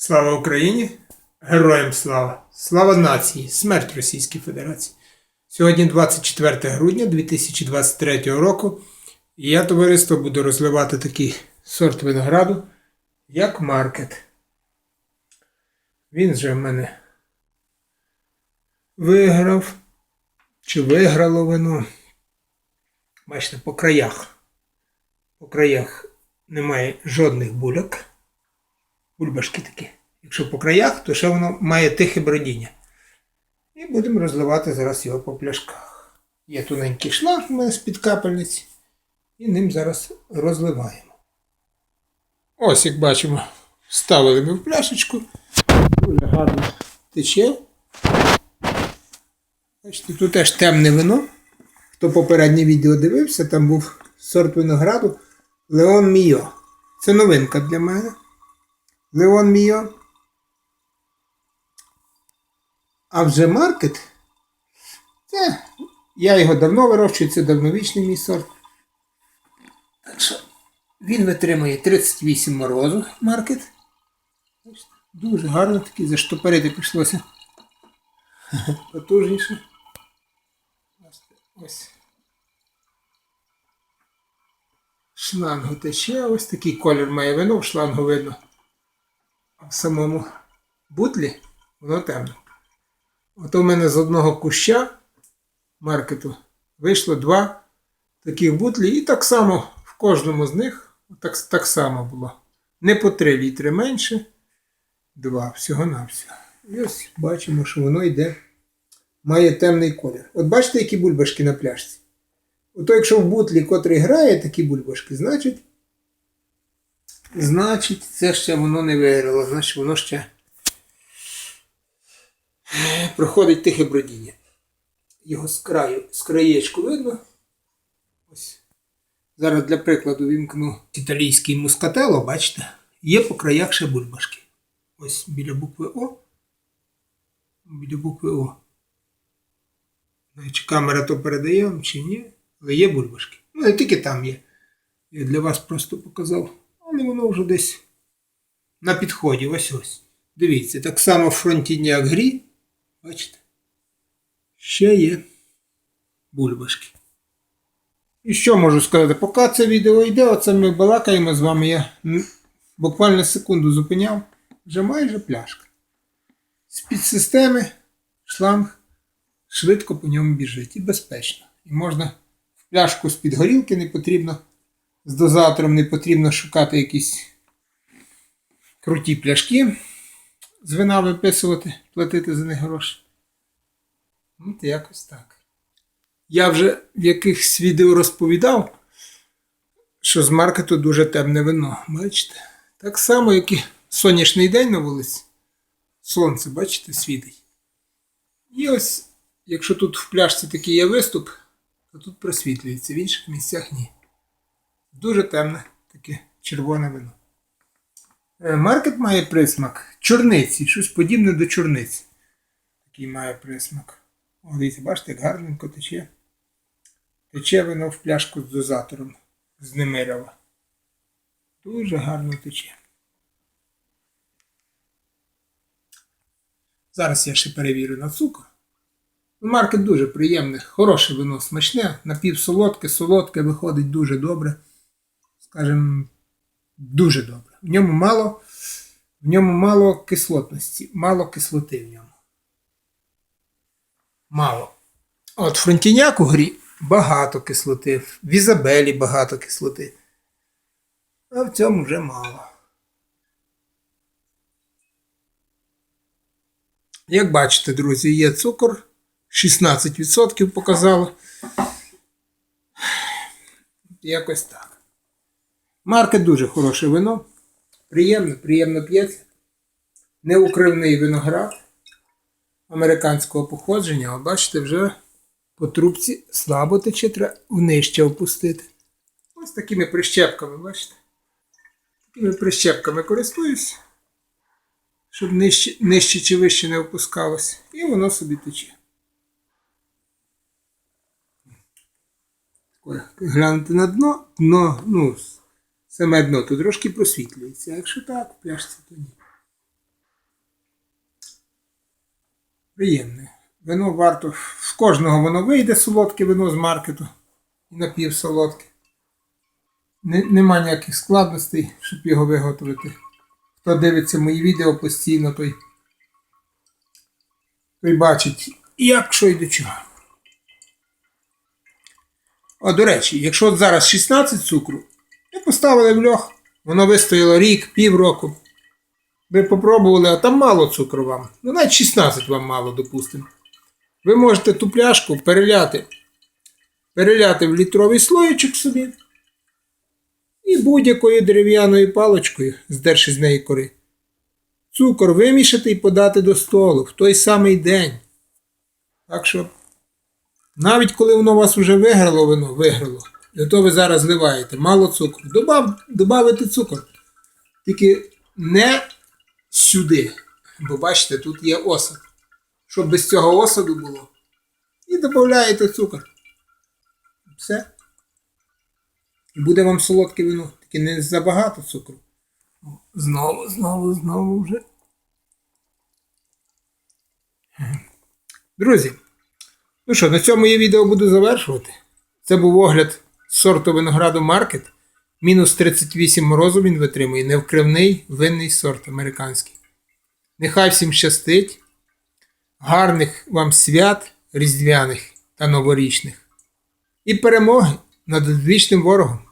Слава Україні! Героям слава! Слава нації! Смерть Російській Федерації! Сьогодні 24 грудня 2023 року. І я, товариство, буду розливати такий сорт винограду, як маркет. Він вже в мене виграв чи виграло вино. Бачите, по краях. По краях немає жодних бульок. Бульбашки такі. Якщо по краях, то ще воно має тихе бродіння. І будемо розливати зараз його по пляшках. Є тоненький шланг у мене з-під капельниці. І ним зараз розливаємо. Ось, як бачимо, ставили ми в пляшечку. Дуже гарно тече. Бачите, тут теж темне вино. Хто попереднє відео дивився, там був сорт винограду Леон Міо. Це новинка для мене. Леон Міо. А вже маркет. Це я його давно вирощую, це давновічний мій сорт. Так що він витримує 38 морозу маркет. Дуже гарно такий заштопорити прийшлося. Потужніше. Ось. Шлангу тече, ось такий колір має вино, в шлангу видно. В самому бутлі воно темне. От у мене з одного куща маркету вийшло два таких бутлі, і так само в кожному з них так, так само було. Не по 3 літри менше, два всього-навсього. І ось бачимо, що воно йде, має темний колір. От бачите, які бульбашки на пляшці? Ото якщо в бутлі, котрий грає такі бульбашки, значить, значить, це ще воно не виграло, значить воно ще проходить тихе бродіння. Його з краю, з краєчку видно. Ось. Зараз для прикладу вімкну італійський мускатело, бачите, є по краях ще бульбашки. Ось біля букви О. Біля букви О. Чи камера то передає вам, чи ні, але є бульбашки. Ну, не тільки там є. Я для вас просто показав. Але воно вже десь на підході. Ось ось. Дивіться, так само в фронтіняк грі. Бачите? Ще є бульбашки. І що можу сказати? Поки це відео йде, оце ми балакаємо з вами. Я буквально секунду зупиняв. Вже майже пляшка. З підсистеми шланг швидко по ньому біжить і безпечно. І можна в пляшку з-під горілки не потрібно, з дозатором не потрібно шукати якісь круті пляшки з вина виписувати, платити за них гроші. Ну, то якось так. Я вже в якихось відео розповідав, що з маркету дуже темне вино. Бачите? Так само, як і сонячний день на вулиці. Сонце, бачите, світить. І ось, якщо тут в пляшці такий є виступ, то тут просвітлюється, в інших місцях ні. Дуже темне таке червоне вино. Е, Маркет має присмак чорниці, щось подібне до чорниці. Такий має присмак. О, дивіться, бачите, як гарненько тече. Тече вино в пляшку з дозатором з Немирова. Дуже гарно тече. Зараз я ще перевірю на цукор. Ну, Маркет дуже приємний, хороше вино, смачне, напівсолодке, солодке виходить дуже добре. Скажем, дуже добре. В ньому мало, в ньому мало кислотності, мало кислоти в ньому. Мало. От фронтіняк у грі багато кислоти, в Ізабелі багато кислоти. А в цьому вже мало. Як бачите, друзі, є цукор. 16% показало. Якось так. Марка дуже хороше вино. Приємно, приємно п'ється. Неукривний виноград американського походження. А бачите, вже по трубці слабо тече, треба внижче опустити. Ось такими прищепками, бачите? Такими прищепками користуюсь, щоб нижче, нижче чи вище не опускалось. І воно собі тече. Глянути на дно, дно, ну, саме дно, то трошки просвітлюється. А якщо так, пляшці то ні. Приємне. Вино варто. В кожного воно вийде солодке вино з маркету. І напівсолодке. Нема ніяких складностей, щоб його виготовити. Хто дивиться мої відео постійно, той, той бачить, як що і до чого. О, до речі, якщо от зараз 16 цукру, ви поставили в льох, воно вистояло рік, півроку. Ви попробували, а там мало цукру вам. Ну, навіть 16 вам мало, допустимо. Ви можете ту пляшку переляти, переляти в літровий слоєчок собі. І будь-якою дерев'яною паличкою, здерши з неї кори. Цукор вимішати і подати до столу в той самий день. Так що, навіть коли воно вас вже виграло вино, виграло, і то ви зараз зливаєте, мало цукру. Добав, добавити цукор. Тільки не сюди. Бо бачите, тут є осад. Щоб без цього осаду було. І додаєте цукор. Все. І буде вам солодке вино. Тільки не забагато цукру. Знову, знову, знову вже. Друзі, ну що, на цьому я відео буду завершувати. Це був огляд сорту винограду Маркет. Мінус 38 морозу він витримує. Невкривний винний сорт американський. Нехай всім щастить. Гарних вам свят різдвяних та новорічних. І перемоги над одвічним ворогом.